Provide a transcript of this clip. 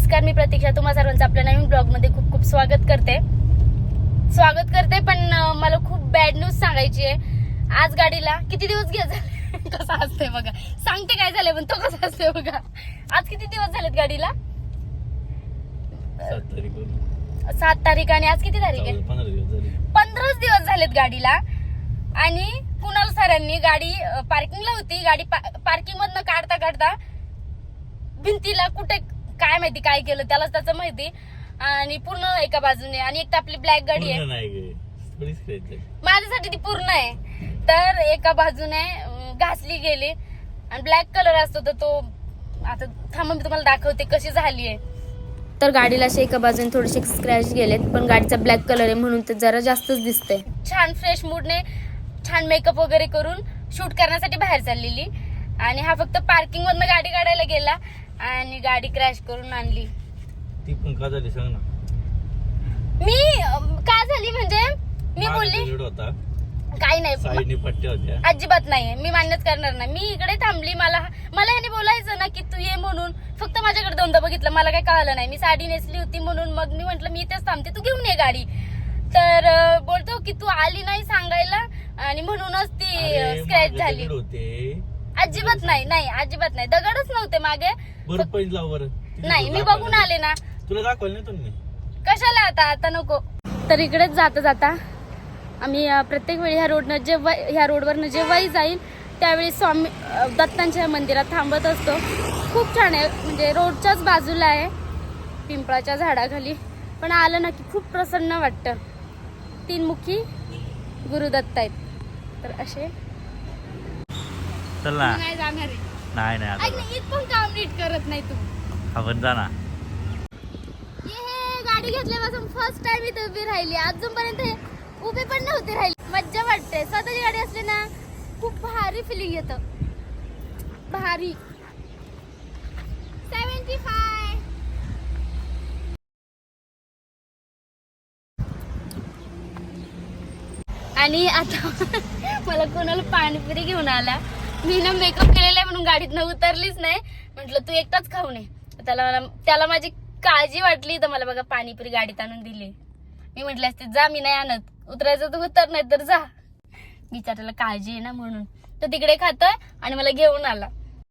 नमस्कार मी प्रतीक्षा. तुम्हा सर्वांचं आपल्या नवीन ब्लॉगमध्ये खूप खूप स्वागत करते. स्वागत करते पण मला खूप बॅड न्यूज सांगायची आहे. आज गाडीला किती दिवस घे झाले? कसा असते बघा. सांगते काय झालं पण तो कसा असते बघा. आज किती दिवस झालेत गाडीला? सात तारीख आणि आज किती तारीख आहे? पंधराच दिवस झालेत गाडीला. आणि कुणाल सरांनी गाडी पार्किंगला होती. गाडी पार्किंग मधनं काढता काढता भिंतीला कुठे काय माहिती काय केलं त्यालाच त्याचं माहिती. आणि पूर्ण एका बाजूने. आणि एक तर आपली ब्लॅक गाडी आहे. पूर्ण नाही गे. थोडीच करायचं माझ्यासाठी ती पूर्ण आहे. तर एका बाजूने अं, घासली गेली. आणि ब्लॅक कलर असतो तर तो आता थांबा मी तुम्हाला दाखवते कशी झाली आहे. तर गाडीला असे एका बाजूने थोडेसे स्क्रॅच गेलेत पण गाडीचा ब्लॅक कलर आहे म्हणून ते जरा जास्तच दिसतंय. छान फ्रेश मूडने छान मेकअप वगैरे करून शूट करण्यासाठी बाहेर चाललेली. आणि हा फक्त पार्किंग मधनं गाडी काढायला गेला. आणि गाडी क्रॅश करून आणली. ती पण का झाली सांग ना. मी अं, काय झाली म्हणजे मी मागे बोलली period होता. काही नाही साईडनी पट्ट्या होत्या. अजिबात नाहीये मी मान्यच करणार नाही. मी इकडे थांबली मला मला याने बोलायचं ना की तू ये म्हणून. फक्त माझ्याकडे दोनदा बघितलं मला काही कळलं नाही. मी साडी नेसली होती म्हणून मग मी म्हंटल मी इथेच थांबते तू घेऊन ये गाडी. तर अं, बोलतो की तू आली नाही सांगायला आणि म्हणूनच ती अरे, स्क्रॅच मागे झाली. दगड होते. अजिबात नाही नाही अजिबात नाही. दगडच नव्हते मागे. बरं पहिलं लाव बरं. तिथे नाही मी दाखवायला बघून आले ना. तुला नाही तुम्ही. कशाला आता? आता नको. तर इकडेच जाता जाता आम्ही अ, प्रत्येक वेळी ह्या रोडनं जेव्हा ह्या रोडवरनं जेव्हाही जाईल त्यावेळी स्वामी अ, दत्तांच्या मंदिरात थांबत असतो. खूप छान आहे. म्हणजे रोडच्याच बाजूला आहे पिंपळाच्या झाडाखाली. पण आलं ना की खूप प्रसन्न वाटतं. तीन मुखी गुरुदत्त आहेत. तर असे चल. ना नाही जाणार आहे. नाही नाही ऐक ना, ईद पण काम नीट करत नाही तू. आपण जा ना. ये गाडी घेतल्यापासून फर्स्ट टाइम इथे उभी राहिली. अजूनपर्यंत हे उभी पण नव्हती राहिली. मज्जा वाटते. स्वतःची गाडी असली ना खूप भारी फिलिंग येतं. भारी. सेव्हन्टी फाय आणि आता मला कोणाला पाणीपुरी घेऊन आला? मी ना मेकअप केलेला आहे म्हणून गाडीतनं उतरलीच नाही. म्हटलं तू एकटाच खाऊ नये त्याला त्याला माझी काळजी वाटली तर मला बघा पाणीपुरी गाडीत आणून दिली. मी म्हटले असते जा मी नाही आणत. उतरायचं तर उतर नाही तर जा बिचाराला काळजी आहे ना म्हणून. तर तिकडे खातोय आणि मला घेऊन आला.